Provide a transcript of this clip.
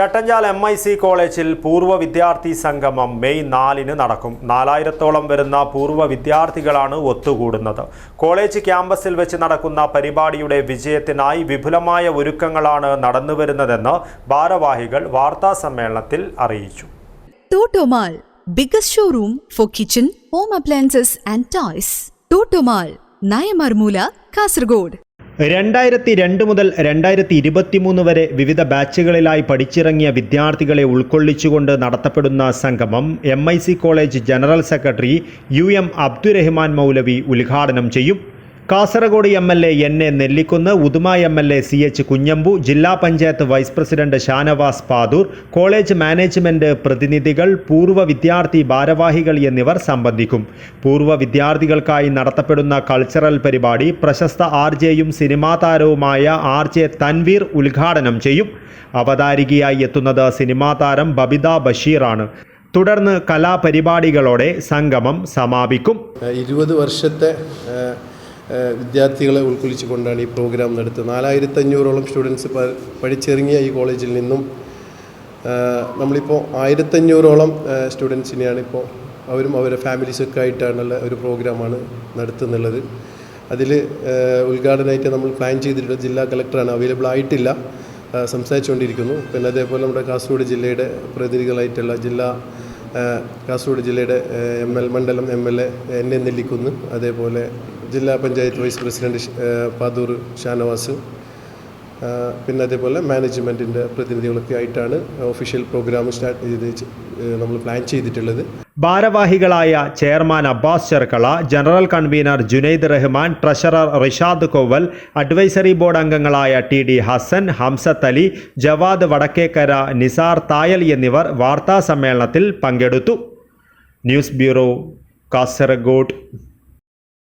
Chattanchal M I C കോളേജിൽ പൂർവ വിദ്യാർത്ഥി സംഗമം മെയ് നാലിന് നടക്കും നാലായിരത്തോളം വരുന്ന പൂർവ വിദ്യാർത്ഥികളാണ് ഒത്തുകൂടുന്നത് കോളേജ് ക്യാമ്പസിൽ വെച്ച് നടക്കുന്ന പരിപാടിയുടെ വിജയത്തിനായി വിപുലമായ ഒരുക്കങ്ങളാണ് നടന്നുവരുന്നതെന്ന് ഭാരവാഹികൾ വാർത്താ സമ്മേളനത്തിൽ അറിയിച്ചു Totomal, biggest showroom for kitchen home appliances and toys. Totomal, നയമർമൂല Kasargod. രണ്ടായിരത്തി രണ്ട് മുതൽ രണ്ടായിരത്തി ഇരുപത്തിമൂന്ന് വരെ വിവിധ ബാച്ചുകളിലായി പഠിച്ചിറങ്ങിയ വിദ്യാർത്ഥികളെ ഉൾക്കൊള്ളിച്ചുകൊണ്ട് നടത്തപ്പെടുന്ന സംഗമം M college general secretary U M Abdurahman മൗലവി ഉദ്ഘാടനം ചെയ്യും. Kasaragod M L A N A Nellikkunnu Uduma M L A C H Kunhambu ജില്ലാ panchayat vice president Shanavas Padoor college management പ്രതിനിധികൾ പൂർവ വിദ്യാർത്ഥി ഭാരവാഹികൾ എന്നിവർ സംബന്ധിക്കും. പൂർവ വിദ്യാർത്ഥികൾക്കായി നടത്തപ്പെടുന്ന കൾച്ചറൽ പരിപാടി പ്രശസ്ത ആർ ജെയും സിനിമാ താരവുമായ ആർ ജെ തൻവീർ ഉദ്ഘാടനം ചെയ്യും. അവതാരികയായി എത്തുന്നത് സിനിമാ താരം ബബിത ബഷീറാണ്. തുടർന്ന് കലാപരിപാടികളോടെ സംഗമം സമാപിക്കും. ഇരുപത് വർഷത്തെ വിദ്യാർത്ഥികളെ ഉൾക്കൊള്ളിച്ചുകൊണ്ടാണ് ഈ പ്രോഗ്രാം നടത്തുന്നത്. നാലായിരത്തഞ്ഞൂറോളം സ്റ്റുഡൻസ് പഠിച്ചിറങ്ങിയ ഈ കോളേജിൽ നിന്നും നമ്മളിപ്പോൾ ആയിരത്തഞ്ഞൂറോളം സ്റ്റുഡൻസിനെയാണ് ഇപ്പോൾ അവരും അവരുടെ ഫാമിലീസൊക്കെ ആയിട്ടാണുള്ള ഒരു പ്രോഗ്രാമാണ് നടത്തുന്നുള്ളത്. അതിൽ ഉദ്ഘാടനമായിട്ട് നമ്മൾ പ്ലാൻ ചെയ്തിട്ടുള്ള ജില്ലാ കളക്ടറാണ് അവൈലബിൾ ആയിട്ടില്ല. സംസാരിച്ചുകൊണ്ടിരിക്കുന്നു. പിന്നെ അതേപോലെ നമ്മുടെ കാസർഗോഡ് ജില്ലയുടെ പ്രതിനിധികളായിട്ടുള്ള ജില്ലാ കാസർഗോഡ് ജില്ലയുടെ എം എൽ മണ്ഡലം M L A N A Nellikkunnu അതേപോലെ ജില്ലാ പഞ്ചായത്ത് വൈസ് പ്രസിഡന്റ് പാതൂർ ഷാനവാസ് പിന്നെ അതേപോലെ മാനേജ്മെന്റിന്റെ പ്രതിനിധികളൊക്കെ ആയിട്ടാണ് ഒഫീഷ്യൽ പ്രോഗ്രാം സ്റ്റാർട്ട് ചെയ്ത് നമ്മൾ പ്ലാൻ ചെയ്തിട്ടുള്ളത്. ഭാരവാഹികളായ chairman Abbas Cherkala general convener Junaid Rahman treasurer Rishad Koval advisory board അംഗങ്ങളായ T D Hasan Hamsath Ali Javad Vadakkekara Nisar Thayal എന്നിവർ വാർത്താ സമ്മേളനത്തിൽ പങ്കെടുത്തു. News bureau Kasaragod.